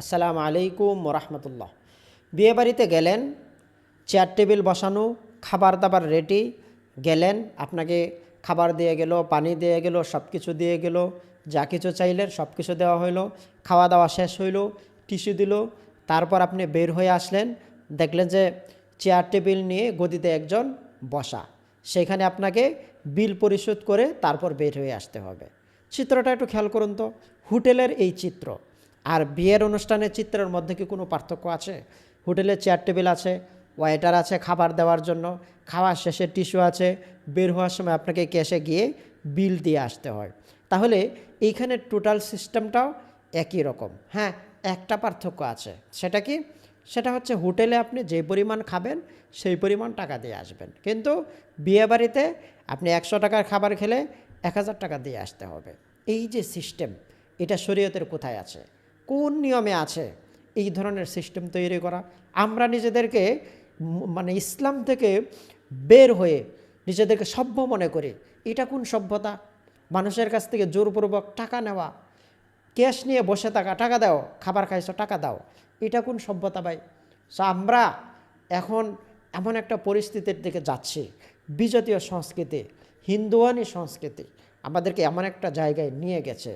আসসালামু আলাইকুম রহমতুল্লাহ বিয়েবাড়িতে গেলেন, চেয়ার টেবিল বসানো, খাবার দাবার রেডি গেলেন, আপনাকে খাবার দিয়ে গেল, পানি দিয়ে গেল সব কিছু দিয়ে গেল, যা কিছু চাইলেন সব কিছু দেওয়া হইল, খাওয়া দাওয়া শেষ হইল, টিস্যু দিল, তারপর আপনি বের হয়ে আসলেন, দেখলেন যে চেয়ার টেবিল নিয়ে গদিতে একজন বসা, সেখানে আপনাকে বিল পরিশোধ করে তারপর বের হয়ে আসতে হবে। চিত্রটা একটু খেয়াল করুন তো, হোটেলের এই চিত্র। আর বিয়ের অনুষ্ঠানের চিত্রের মধ্যে কি কোনো পার্থক্য আছে? হোটেলে চেয়ার টেবিল আছে ওয়েটার আছে খাবার দেওয়ার জন্য খাওয়ার শেষে টিস্যু আছে, বের হওয়ার সময় আপনাকে ক্যাশে গিয়ে বিল দিয়ে আসতে হয়। তাহলে এইখানে টোটাল সিস্টেমটাও একই রকম। হ্যাঁ একটা পার্থক্য আছে। সেটা কি? সেটা হচ্ছে হোটেলে আপনি যে পরিমাণ খাবেন, সেই পরিমাণ টাকা দিয়ে আসবেন। কিন্তু বিয়ে বাড়িতে আপনি একশো টাকার খাবার খেলে এক হাজার টাকা দিয়ে আসতে হবে। এই যে সিস্টেম এটা শরীয়তের কোথায় আছে? কোন নিয়মে আছে এই ধরনের সিস্টেম তৈরি করা? আমরা নিজেদেরকে মানে ইসলাম থেকে বের হয়ে নিজেদেরকে সভ্য মনে করি। এটা কোন সভ্যতা? মানুষের কাছ থেকে জোরপূর্বক টাকা নেওয়া, ক্যাশ নিয়ে বসে থাকা, টাকা দাও, খাবার খাইছো, টাকা দাও, এটা কোন সভ্যতা ভাই? সো আমরা এখন এমন একটা পরিস্থিতির দিকে যাচ্ছি, বিজাতীয় সংস্কৃতি, হিন্দুয়ানি সংস্কৃতি আমাদেরকে এমন একটা জায়গায় নিয়ে গেছে।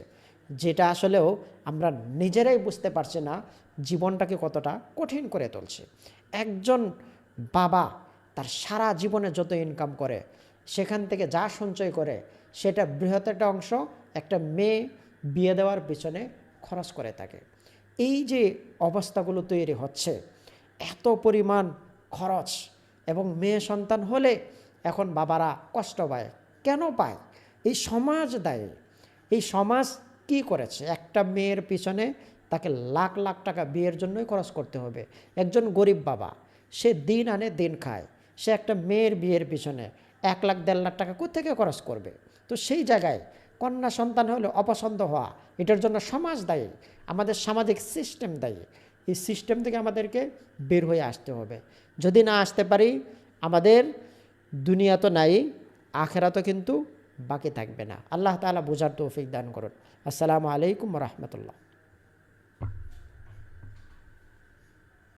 যেটা আসলেও আমরা নিজেরাই বুঝতে পারছি না জীবনটাকে কতটা কঠিন করে তুলছে। একজন বাবা তার সারা জীবনে যত ইনকাম করে, সেখান থেকে যা সঞ্চয় করে, সেটা বৃহৎ একটা অংশ একটা মেয়ে বিয়ে দেওয়ার পিছনে খরচ করে থাকে। এই যে অবস্থাগুলো তৈরি হচ্ছে, এত পরিমাণ খরচ এবং মেয়ে সন্তান হলে এখন বাবারা কষ্ট পায়। কেন পায়? এই সমাজ দায়ী। এই সমাজ কি করেছে? একটা মেয়ের পিছনে তাকে লাখ লাখ টাকা বিয়ের জন্যই খরচ করতে হবে। একজন গরিব বাবা, সে দিন আনে, দিন খায়। সে একটা মেয়ের বিয়ের পিছনে এক লাখ, দেড় লাখ টাকা কোথেকে খরচ করবে? তো সেই জায়গায় কন্যা সন্তান হলে অপছন্দ হওয়া। এটার জন্য সমাজ দায়ী, আমাদের সামাজিক সিস্টেম দায়ী। এই সিস্টেম থেকে আমাদেরকে বের হয়ে আসতে হবে। যদি না আসতে পারি, আমাদের দুনিয়া তো নাই আখেরা তো কিন্তু বাকি থাকবে না। আল্লাহ তালা বোঝার তৌফিক দান করুন। আসসালামু আলাইকুম রহমতুল্লাহ।